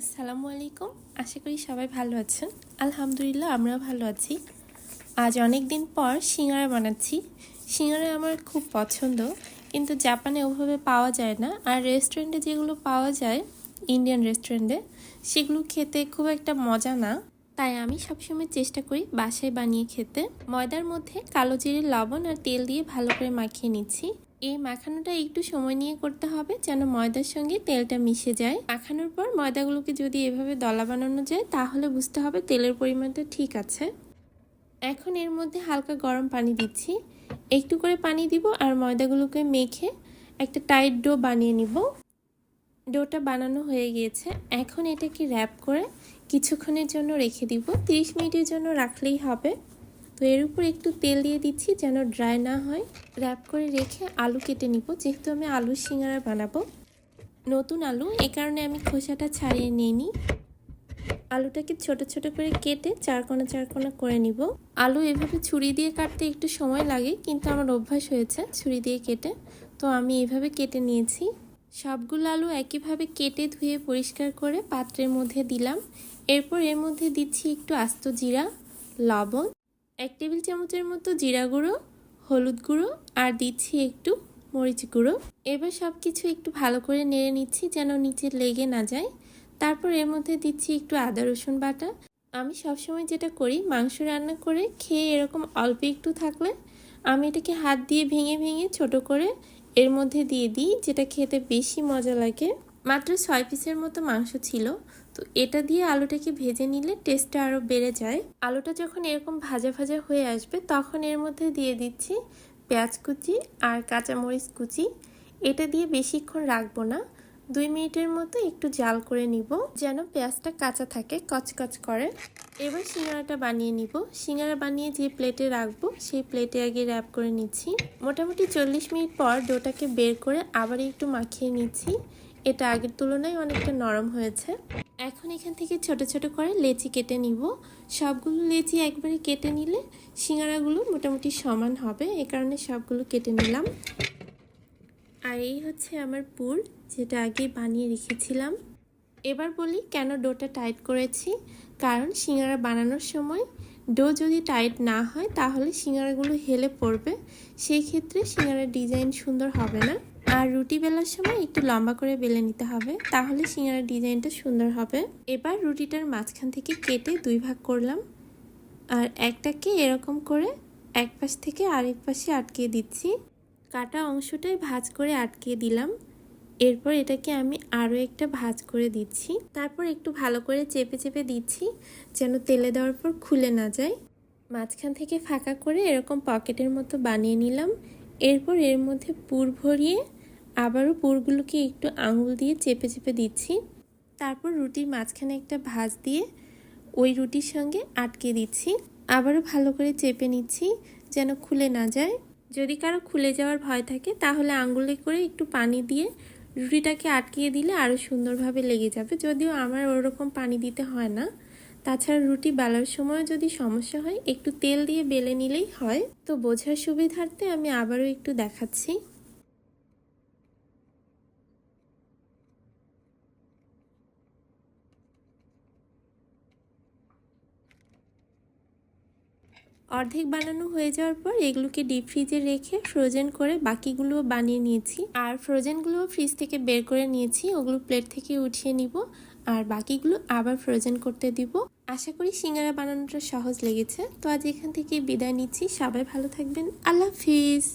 আসসালামু আলাইকুম। আশা করি সবাই ভালো আছেন। আলহামদুলিল্লাহ আমরাও ভালো আছি। আজ অনেক দিন পর সিঙ্গারা বানাচ্ছি। সিঙ্গারা আমার খুব পছন্দ, কিন্তু জাপানে ওভাবে পাওয়া যায় না। আর রেস্টুরেন্টে যেগুলো পাওয়া যায়, ইন্ডিয়ান রেস্টুরেন্টে, সেগুলো খেতে খুব একটা মজা না। তাই আমি সবসময় চেষ্টা করি বাসায় বানিয়ে খেতে। ময়দার মধ্যে কালো জিরে, লবণ আর তেল দিয়ে ভালো করে মাখিয়ে নিচ্ছি। এই মাখানোটা একটু সময় নিয়ে করতে হবে যেন ময়দার সঙ্গে তেলটা মিশে যায়। মাখানোর পর ময়দাগুলোকে যদি এভাবে দলা বানানো যায়, তাহলে বুঝতে হবে তেলের পরিমাণটা ঠিক আছে। এখন এর মধ্যে হালকা গরম পানি দিচ্ছি। একটু করে পানি দিব আর ময়দাগুলোকে মেখে একটা টাইট ডো বানিয়ে নিব। ডোটা বানানো হয়ে গিয়েছে। এখন এটাকে র্যাপ করে কিছুক্ষণের জন্য রেখে দিব। 30 মিনিটের জন্য রাখলেই হবে। তো এর উপর একটু তেল দিয়ে দিচ্ছি যেন ড্রাই না হয়। র্যাপ করে রেখে আলু কেটে নিব। যেহেতু আমি আলুর সিঙ্গারা বানাবো। নতুন আলু, এ কারণে আমি খোসাটা ছাড়িয়ে নিইনি। আলুটাকে ছোট ছোট করে কেটে চারকোনা চারকোনা করে নিব। আলু এভাবে ছুরি দিয়ে কাটতে একটু সময় লাগে, কিন্তু আমার অভ্যাস হয়েছে ছুরি দিয়ে কেটে। তো আমি এভাবে কেটে নিয়েছি। সবগুলো আলু একইভাবে কেটে ধুয়ে পরিষ্কার করে পাত্রের মধ্যে দিলাম। এরপর এর মধ্যে দিচ্ছি একটু আস্ত জিরা, লবণ এক টেবিল চামচের মতো জিরা গুঁড়ো, হলুদ গুঁড়ো, আর দিচ্ছি একটু মরিচ গুঁড়ো। এবার সব কিছু একটু ভালো করে নেড়ে নিচ্ছি যেন নিচে লেগে না যায়। তারপর এর মধ্যে দিচ্ছি একটু আদা, রসুন বাটা। আমি সবসময় যেটা করি, মাংস রান্না করে খেয়ে এরকম অল্প একটু থাকলে আমি এটাকে হাত দিয়ে ভেঙে ভেঙে ছোট করে এর মধ্যে দিয়ে দিই, যেটা খেতে বেশি মজা লাগে। মাত্র ছয় পিসের মতো মাংস ছিল। তো এটা দিয়ে আলুটাকে ভেজে নিলে টেস্টটা আরও বেড়ে যায়। আলুটা যখন এরকম ভাজা ভাজা হয়ে আসবে, তখন এর মধ্যে দিয়ে দিচ্ছি পেঁয়াজ কুচি আর কাঁচামরিচ কুচি। এটা দিয়ে বেশিক্ষণ রাখব না। দুই মিনিটের মতো একটু জাল করে নিব যেন পেঁয়াজটা কাঁচা থাকে, কচকচ করে। এবার সিঙ্গারাটা বানিয়ে নিব। সিঙ্গারা বানিয়ে যে প্লেটে রাখব, সেই প্লেটে আগে র্যাপ করে নিচ্ছি। মোটামুটি চল্লিশ মিনিট পর ডোটাকে বের করে আবার একটু মাখিয়ে নিচ্ছি। এটা আগের তুলনায় অনেকটা নরম হয়েছে। এখন এখান থেকে ছোট ছোট করে লেচি কেটে নিব। সবগুলো লেচি একবারে কেটে নিলে সিঙ্গারাগুলো মোটামুটি সমান হবে। এ কারণে সবগুলো কেটে নিলাম। আর এই হচ্ছে আমার পুর, যেটা আগে বানিয়ে রেখেছিলাম। এবার বলি কেন ডোটা টাইট করেছি। কারণ সিঙ্গারা বানানোর সময় ডো যদি টাইট না হয়, তাহলে সিঙ্গারাগুলো হেলে পড়বে। সেই ক্ষেত্রে সিঙ্গারার ডিজাইন সুন্দর হবে না। আর রুটি বেলার সময় একটু লম্বা করে বেলে নিতে হবে, তাহলে সিঙ্গারার ডিজাইনটা সুন্দর হবে। এবার রুটিটার মাঝখান থেকে কেটে দুই ভাগ করলাম, আর একটাকে এরকম করে এক পাশ থেকে আরেক পাশে আটকে দিচ্ছি। কাটা অংশটাই ভাজ করে আটকে দিলাম, এরপর এটাকে আমি আরও একটা ভাজ করে দিচ্ছি। তারপর একটু ভালো করে চেপে চেপে দিচ্ছি, যেন তেলে দেওয়ার পর খুলে না যায়। মাঝখান থেকে ফাঁকা করে এরকম পকেটের মতো বানিয়ে নিলাম, এরপর এর মধ্যে পুর ভরিয়ে আবারও পুরগুলোকে একটু আঙুল দিয়ে চেপে চেপে দিচ্ছি। তারপর রুটির মাঝখানে একটা ভাজ দিয়ে ওই রুটির সঙ্গে আটকে দিচ্ছি। আবারও ভালো করে চেপে নিচ্ছি যেন খুলে না যায়। যদি কারও খুলে যাওয়ার ভয় থাকে, তাহলে আঙুলে করে একটু পানি দিয়ে রুটিটাকে আটকিয়ে দিলে আরও সুন্দরভাবে লেগে যাবে। যদিও আমার ওরকম পানি দিতে হয় না। তাছাড়া রুটি বেলার সময় যদি সমস্যা হয়, একটু তেল দিয়ে বেলে নিলেই হয়। তো বোঝার সুবিধার্থে আমি আবারও একটু দেখাচ্ছি। অর্ধেক বানানো হয়ে যাওয়ার পর এগুলোকে ডিপ ফ্রিজে রেখে ফ্রোজেন করে বাকিগুলো বানিয়ে নিয়েছি। আর ফ্রোজেনগুলো ফ্রিজ থেকে বের করে নিয়েছি, ওগুলো প্লেট থেকে উঠিয়ে নিব। আর বাকিগুলো আবার ফ্রোজেন করতে দিব। আশা করি সিঙ্গারা বানানোটা সহজ লেগেছে। তো আজ এখান থেকে বিদায় নিচ্ছি। সবাই ভালো থাকবেন। আল্লাহ হাফিজ।